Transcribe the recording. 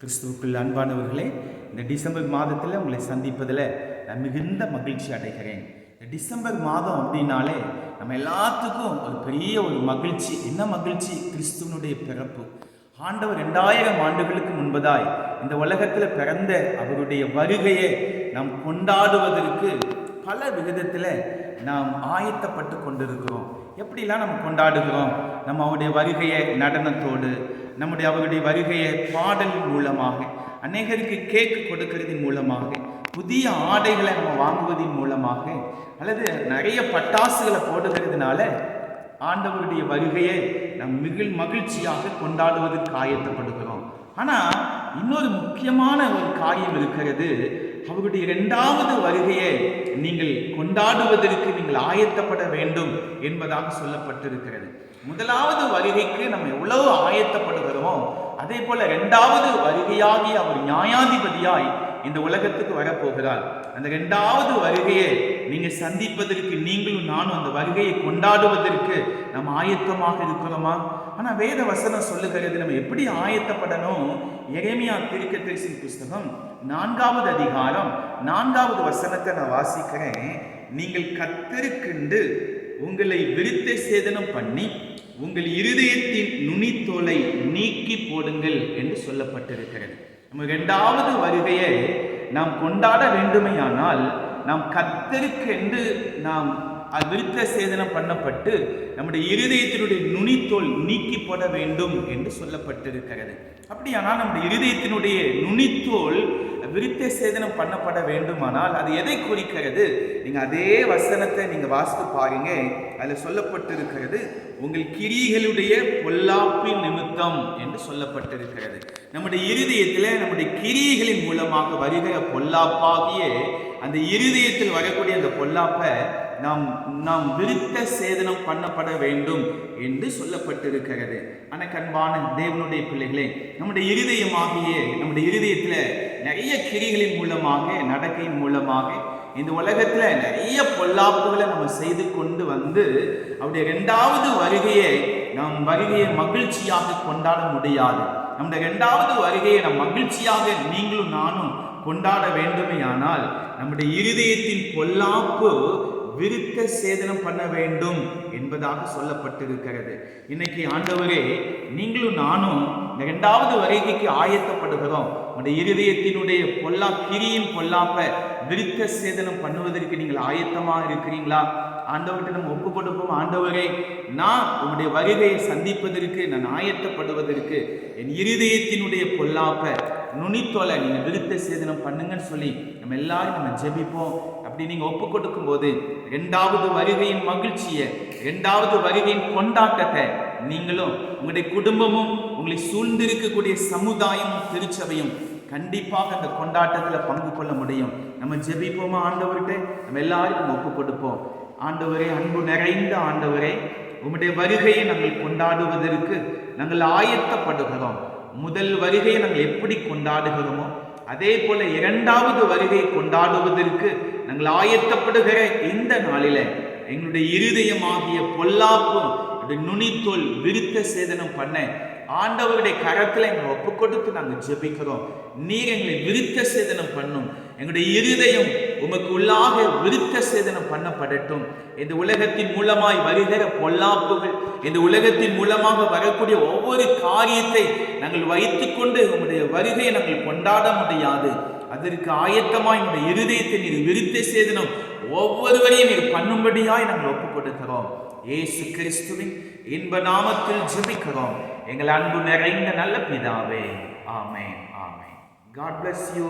கிறிஸ்துவுக்குள் அன்பானவர்களே இந்த டிசம்பர் மாதத்தில் உங்களை சந்திப்பதில் நான் மிகுந்த மகிழ்ச்சி அடைகிறேன். இந்த டிசம்பர் மாதம் அப்படின்னாலே நம்ம எல்லாத்துக்கும் ஒரு பெரிய ஒரு மகிழ்ச்சி. என்ன மகிழ்ச்சி? கிறிஸ்துவனுடைய பிறப்பு. ஆண்டவர் ரெண்டாயிரம் ஆண்டுகளுக்கு முன்பதாய் இந்த உலகத்தில் பிறந்த அவருடைய வருகையை நாம் கொண்டாடுவதற்கு பல விதத்தில் நாம் ஆயத்தப்பட்டு கொண்டிருக்கிறோம். எப்படிலாம் நம்ம கொண்டாடுகிறோம்? நம்ம அவருடைய வருகையை நடனத்தோடு நம்முடைய அவருடைய வருகையை பாடல் மூலமாக அநேகருக்கு கேக் கொடுக்கிறதின் மூலமாக புதிய ஆடைகளை நம்ம வாங்குவதன் மூலமாக அல்லது நிறைய பட்டாசுகளை போடுகிறதுனால ஆண்டவருடைய வருகையை நம் மிகில் மகிழ்ச்சியாக கொண்டாடுவதற்கு ஆயத்தப்படுகிறோம். ஆனால் இன்னொரு முக்கியமான ஒரு காரியம் இருக்கிறது அவருடைய இரண்டாவது வருகையை நீங்கள் கொண்டாடுவதற்கு நீங்கள் ஆயத்தப்பட வேண்டும் என்பதாக சொல்லப்பட்டிருக்கிறது. முதலாவது வருகைக்கு நம்ம எவ்வளவு ஆயத்தப்படுகிறோமோ அதே போல இரண்டாவது வருகையாகி அவர் நியாயாதிபதியாய் இந்த உலகத்துக்கு வரப்போகிறார். அந்த ரெண்டாவது வருகையை நீங்க சந்திப்பதற்கு நீங்களும் நானும் அந்த வருகையை கொண்டாடுவதற்கு நம்ம ஆயத்தமாக இருக்கிறோமா? ஆனா வேத வசனம் சொல்லுகிறது நம்ம எப்படி ஆயத்தப்படணும்? எரேமியா தீர்க்கதரிசின் புஸ்தகம் நான்காவது அதிகாரம் நான்காவது வசனத்தை நான் வாசிக்கிறேன். நீங்கள் கத்தருக்கென்று உங்களை விருத்த சேதனம் பண்ணி உங்கள் இருதயத்தின் நுனித்தோலை நீக்கி போடுங்கள் என்று சொல்லப்பட்டிருக்கிறது. நம்ம இரண்டாவது வருகையை நாம் கொண்டாட வேண்டுமையானால் நாம் கத்தருக்கென்று நாம் விருத்த சேதனம் பண்ணப்பட்டு நம்முடைய இருதயத்தினுடைய நுனித்தோல் நீக்கிப்பட போட வேண்டும் என்று சொல்லப்பட்டிருக்கிறது. அப்படியானால் நம்முடைய இருதயத்தினுடைய நுனித்தோல் விருத்த சேதனம் பண்ணப்பட வேண்டுமானால் அது எதை குறிக்கிறது? நீங்கள் அதே வசனத்தை நீங்கள் வாசித்து பாருங்க. அதில் சொல்லப்பட்டிருக்கிறது உங்கள் கிரிகளுடைய பொல்லாப்பின் நிமித்தம் என்று சொல்லப்பட்டிருக்கிறது. நம்முடைய இருதயத்தில் நம்முடைய கிரிகளின் மூலமாக வருகிற பொல்லாப்பாகிய அந்த இருதயத்தில் வரக்கூடிய அந்த பொல்லாப்பை நாம் நாம் விருத்த சேதனம் பண்ணப்பட வேண்டும் என்று சொல்லப்பட்டிருக்கிறது. ஆனால் கண்பான தேவனுடைய பிள்ளைகளே நம்முடைய இருதயமாகிய நம்முடைய இருதயத்தில் நிறைய கிரிகளின் மூலமாக நடக்கையின் மூலமாக இந்த உலகத்தில் நிறைய பொல்லாப்புகளை நம்ம செய்து கொண்டு வந்து அவருடைய ரெண்டாவது வருகையை நம் வருகையை மகிழ்ச்சியாக கொண்டாட முடியாது. நம்முடைய ரெண்டாவது வருகையை நம் மகிழ்ச்சியாக நீங்களும் நானும் கொண்டாட வேண்டுமையானால் நம்முடைய இருதயத்தின் பொல்லாப்பு விருத்த சேதனம் பண்ண வேண்டும் என்பதாக சொல்லப்பட்டிருக்கிறது. இன்னைக்கு ஆண்டவரே நீங்களும் நானும் இந்த இரண்டாவது வருகைக்கு ஆயத்தப்படுகிறோம். உங்களுடைய இருதயத்தினுடைய பொல்லா கிரியின் பொல்லாப்ப விருத்த சேதனம் பண்ணுவதற்கு நீங்கள் ஆயத்தமாக இருக்கிறீங்களா? ஆண்டவர்கிட்ட நம்ம ஒப்பு கொடுப்போம். ஆண்டவரே நான் உங்களுடைய வருகையை சந்திப்பதற்கு நான் ஆயத்தப்படுவதற்கு என் இருதயத்தினுடைய பொல்லாப்ப நுனித்தோலை நீங்கள் விருத்த சேதனம் பண்ணுங்கன்னு சொல்லி நம்ம எல்லாரும் நம்ம ஜெபிப்போம். அப்படி நீங்க ஒப்பு கொடுக்கும் போது இரண்டாவது வருகையின் மகிழ்ச்சியை இரண்டாவது வருகையின் கொண்டாட்டத்தை நீங்களும் உங்களுடைய குடும்பமும் உங்களை சூழ்ந்திருக்கக்கூடிய சமுதாயமும் திருச்சபையும் கண்டிப்பாக அந்த கொண்டாட்டத்தில் பங்கு கொள்ள முடியும். நம்ம ஜெபிப்போமா ஆண்டவர்கிட்ட? நம்ம எல்லாருக்கும் ஒப்பு கொடுப்போம். ஆண்டவரே அன்பு நிறைந்த ஆண்டவரே உம்முடைய வருகையை நாங்கள் கொண்டாடுவதற்கு நாங்கள் ஆயத்தப்படுகிறோம். முதல் வருகையை நாங்கள் எப்படி கொண்டாடுகிறோமோ அதே போல இரண்டாவது வருகை கொண்டாடுவதற்கு நாங்கள் ஆயத்தப்படுகிற இந்த நாளில எங்களுடைய இருதயமாகிய பொல்லாப்பும் நுனித்தோல் விருத்த சேதனம் பண்ண ஆண்டவருடைய கரத்தில் எங்களை ஒப்பு கொடுத்து நாங்கள் ஜெபிக்கிறோம். நீர் எங்களை விருத்த சேதனம் பண்ணும். எங்களுடைய இருதயம் உமக்கு உள்ளாக விருத்த சேதனம் பண்ணப்படட்டும். இந்த உலகத்தின் மூலமாய் வருகிற பொல்லாப்புகள் இந்த உலகத்தின் மூலமாக வரக்கூடிய ஒவ்வொரு காரியத்தை நாங்கள் வைத்துக்கொண்டு உங்களுடைய வருகையை நாங்கள் கொண்டாட முடியாது. அதற்கு ஆயத்தமாய் இந்த இருதயத்தை நீர் விருத்த சேதனம் ஒவ்வொருவரையும் நீர் பண்ணும்படியாய் நாங்கள் ஒப்பு கொடுக்கிறோம் ஏசு கிறிஸ்துவின் இன்ப நாமத்தில் ஜெபிக்கிறோம். எங்கள் அன்பு நிறைந்த நல்ல பிதாவே. ஆமேன் ஆமேன். God bless you